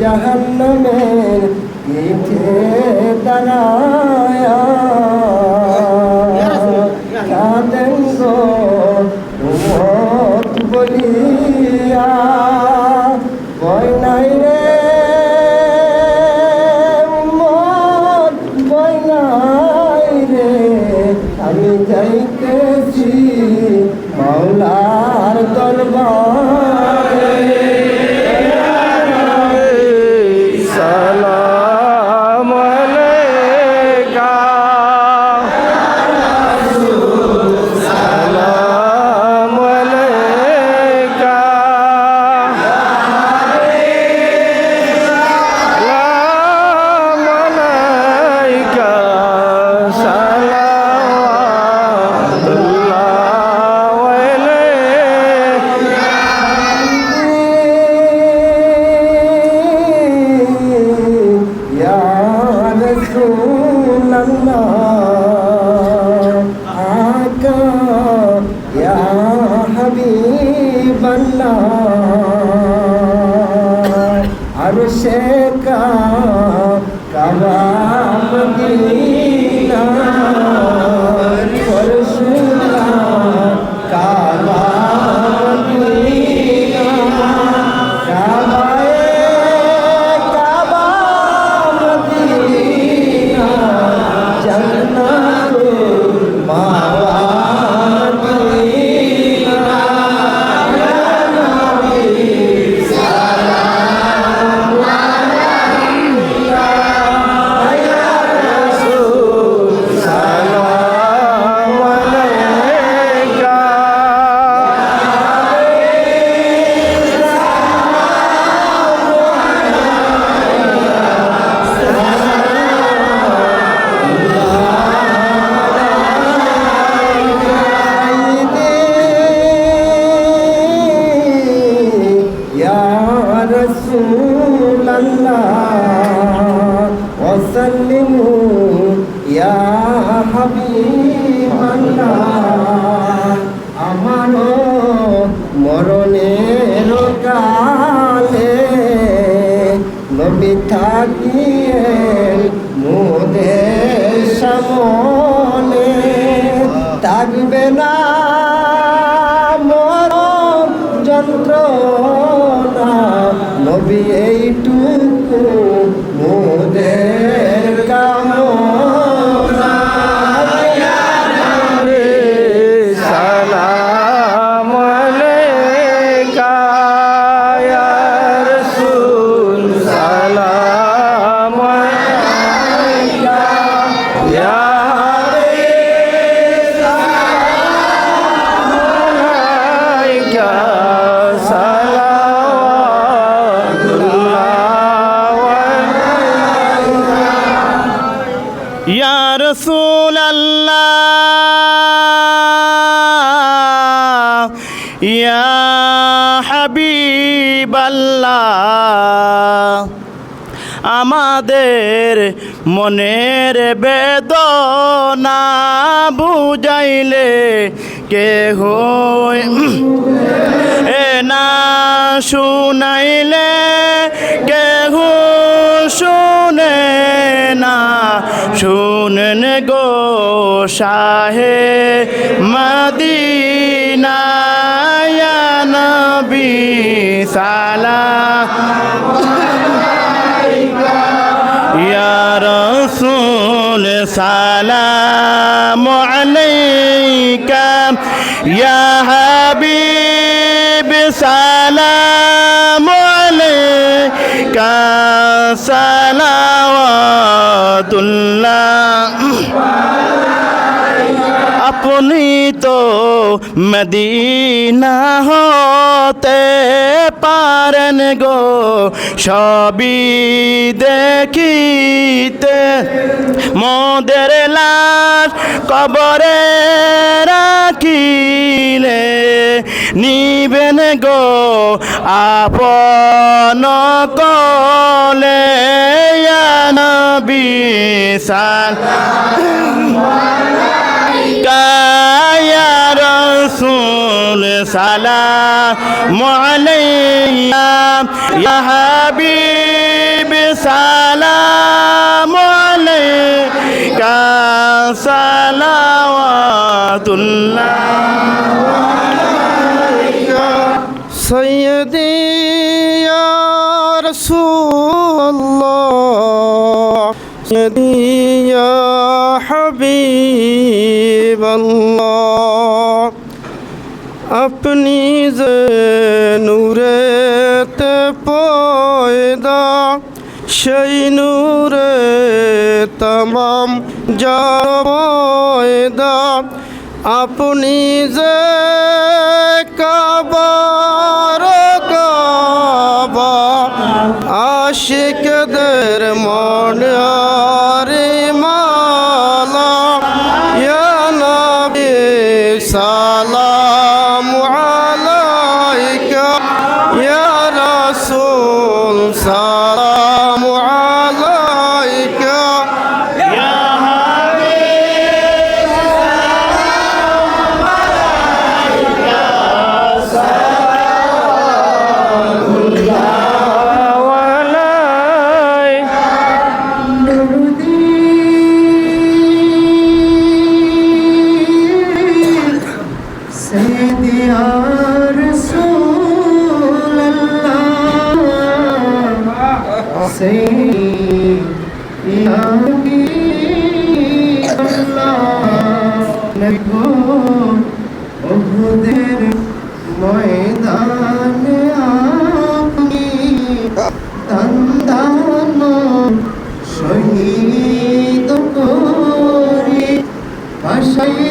জাহান্নামের পিঠে দাঁড়ায়া আমি আমারও মরণের কালে নবী থাকিয়ে মোদের সামনে থাকবে না মরণ যন্ত্রণা নবী এইটুকু সালাম ইয়া আল্লাহ ইয়া হাবিব আল্লাহ আমাদের মনের বেদনা বুঝাইলে কে হই এ না শুনাইলে শুনেন গো শাহে মদিনা নবী সালা ইয়া রসুল সালাম আলাইকা। ইয়া হাবিব সালাম। আপনি তো মদিনা হতে পারেন গো, সবই দেখিতে। মোদের লাশ কবরে রাখিলে নিবেন গো, আপন কলে নবী সাল কায়া রসুল সালা মালাইয়া হাবিব সালা মালাইকা সালাওয়াতুল্লাহ। সৈয়দী রসুল্লাহ সৈয়দী আপনি যে নূরেতে পয়দা সেই নূরে তমাম যা পয়দা আপনি যে অভুদের ময়দানে আমি তন্দান শহীদ করি ভাষায়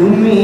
You mean?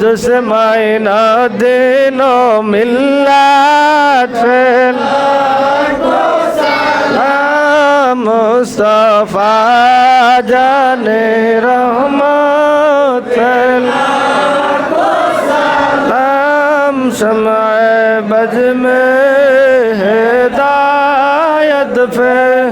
جس مائنا دینو ملت فیل مصطفیٰ جان رحمت فیل سمع بج میں ہدایت فیل